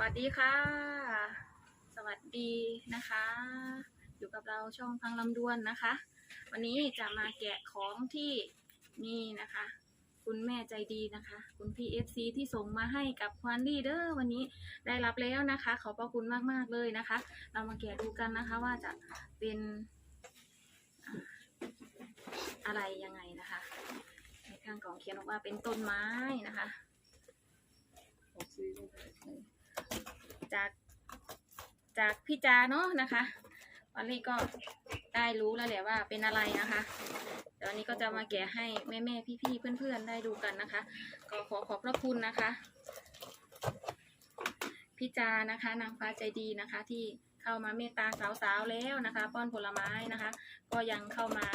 วัสดีค่ะ สวัสดีนะคะ อยู่กับเราช่องพังลำดวนนะคะ วันนี้จะมาแกะของที่นี่นะคะ คุณแม่ใจดีนะคะ คุณพี่ FC ที่ส่งมาให้กับควันลีเดอร์วันนี้ได้รับแล้วนะคะ ขอบพระคุณมากๆเลยนะคะ เรามาแกะดูกันนะคะว่าจะเป็นอ่าอะไรยังไงนะคะ ในข้างกล่องเขียนบอกว่าเป็นต้นไม้นะคะ จากจากพี่จาเนาะนะคะวันนี้ก็ได้รู้แล้วแหละว่าเป็นอะไรนะคะเดี๋ยววันนี้ก็จะมาแกะให้แม่แม่พี่พี่ๆเพื่อนๆได้ดูกันนะคะ ก็ขอขอบพระคุณนะคะพี่จานะคะนางฟ้าใจดีนะคะที่เข้ามาเมตตาสาวๆแล้วนะคะ ป้อนผลไม้นะคะ ก็ยังเข้ามา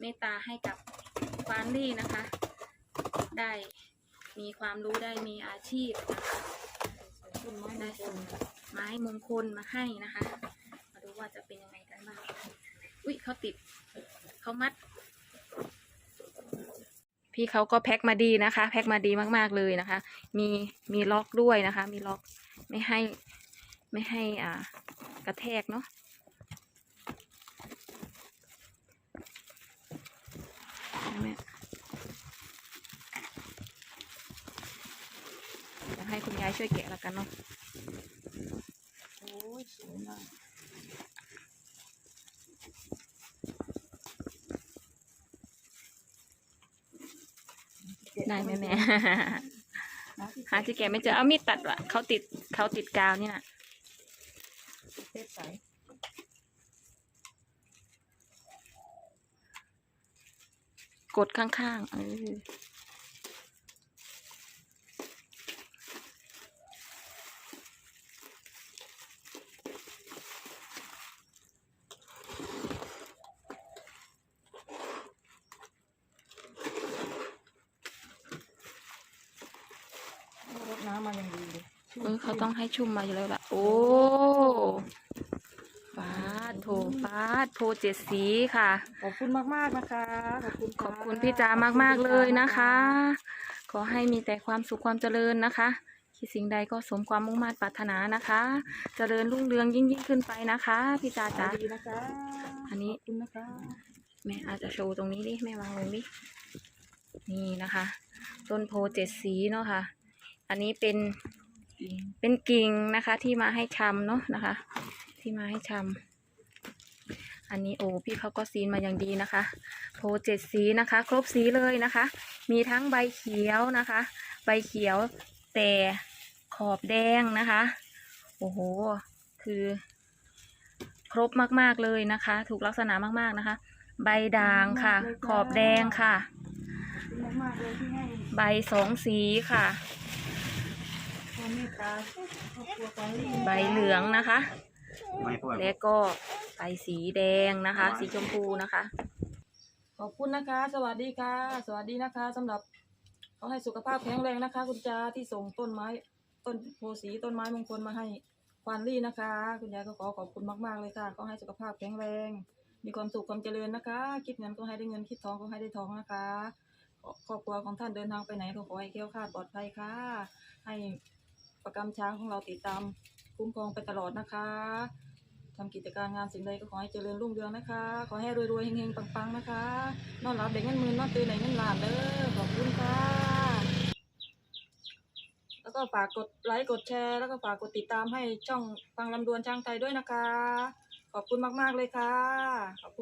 เมตตาให้กับฟานลี่นะคะ ได้มีความรู้ได้มีอาชีพนะคะ ได้ส่งไม้มงคลมาให้นะคะ มาดูว่าจะเป็นยังไงกันบ้างอุ้ยเขาติดเขามัด พี่เขาก็แพ็คมาดีนะคะ แพ็คมาดีมากๆเลยนะคะ มีมีล็อกด้วยนะคะ มีล็อกไม่ให้ไม่ให้อ่ากระแทกเนาะแม่เดี๋ยวให้คุณยาย ช่วยแกะแล้วกันเนาะโอ้ยสวยมากได้ไหมแม่นะที่หาที่แกะไม่เจอเอามีดตัดว่ะเขาติดเขาติดกาวนี่น่ะเทปใสกดข้างๆเออรดน้ำมาอย่างดีเลย เออเขาต้องให้ชุ่มมาอยู่แล้วล่ะ โอ้ฟาดโถฟาดโพเจ็ดสีค่ะ ขอบคุณมากๆนะคะ ขอบคุณขอบคุณพี่จามากๆเลยนะคะ ขอให้มีแต่ความสุขความเจริญนะคะคิดสิ่งใดก็สมความมุ่งมั่นปรารถนานะคะ เจริญรุ่งเรืองยิ่งยิ่งขึ้นไปนะคะ พี่จาจ้าจ๋าดีนะคะอันนี้ขอบคุณนะคะแม่อาจจะโชว์ตรงนี้ดิแม่วางลงดินี่นะคะ ต้นโพเจ็ดสีเนาะค่ะ อันนี้เป็น เป็นกิ่งนะคะที่มาให้ชำเนาะนะคะ ที่มาให้ชำอันนี้โอ้พี่เขาก็ซีนมาอย่างดีนะคะ โพเจ็ดสีนะคะ ครบสีเลยนะคะ มีทั้งใบเขียวนะคะ ใบเขียวแต่ขอบแดงนะคะ โอ้โห คือครบมากๆเลยนะคะ ถูกลักษณะมากๆนะคะ ใบด่างค่ะ ขอบแดงค่ะขอบคุณมากๆเลยที่ให้ใบสองสีค่ะ ใบเหลืองนะคะไม่พวกและก็ใบสีแดงนะคะ สีชมพูนะคะ ขอบคุณนะคะ สวัสดีค่ะ สวัสดีนะคะสำหรับขอให้สุขภาพแข็งแรงนะคะ คุณจาที่ส่งต้นไม้ต้นโพสีต้นไม้มงคลมาให้ควานลี่นะคะ คุณยายก็ขอขอบคุณมากๆเลยค่ะขอให้สุขภาพแข็งแรง มีความสุขความเจริญนะคะคิดเงินก็ให้ได้เงินคิดทองก็ให้ได้ทองนะคะครอบครอบครัวของท่านเดินทางไปไหนก็ขอให้แคล้วคลาดปลอดภัยค่ะ ให้ ประกำช้างของเราติดตามคุ้มครองไปตลอดนะคะทำกิจการงานสิ่งใดก็ขอให้เจริญรุ่งเรืองนะคะ ขอให้รวยๆเฮงๆปังๆนะคะ นอนหลับเด็กเงินมื่นอนตื่นไหนเงินหลานเด้อขอบคุณค่ะแล้วก็ฝากกดไลค์กดแชร์ แล้วก็ฝากกดติดตามให้ช่องฟังลำดวนช่างไทยด้วยนะคะ ขอบคุณมากๆเลยค่ะขอบคุณ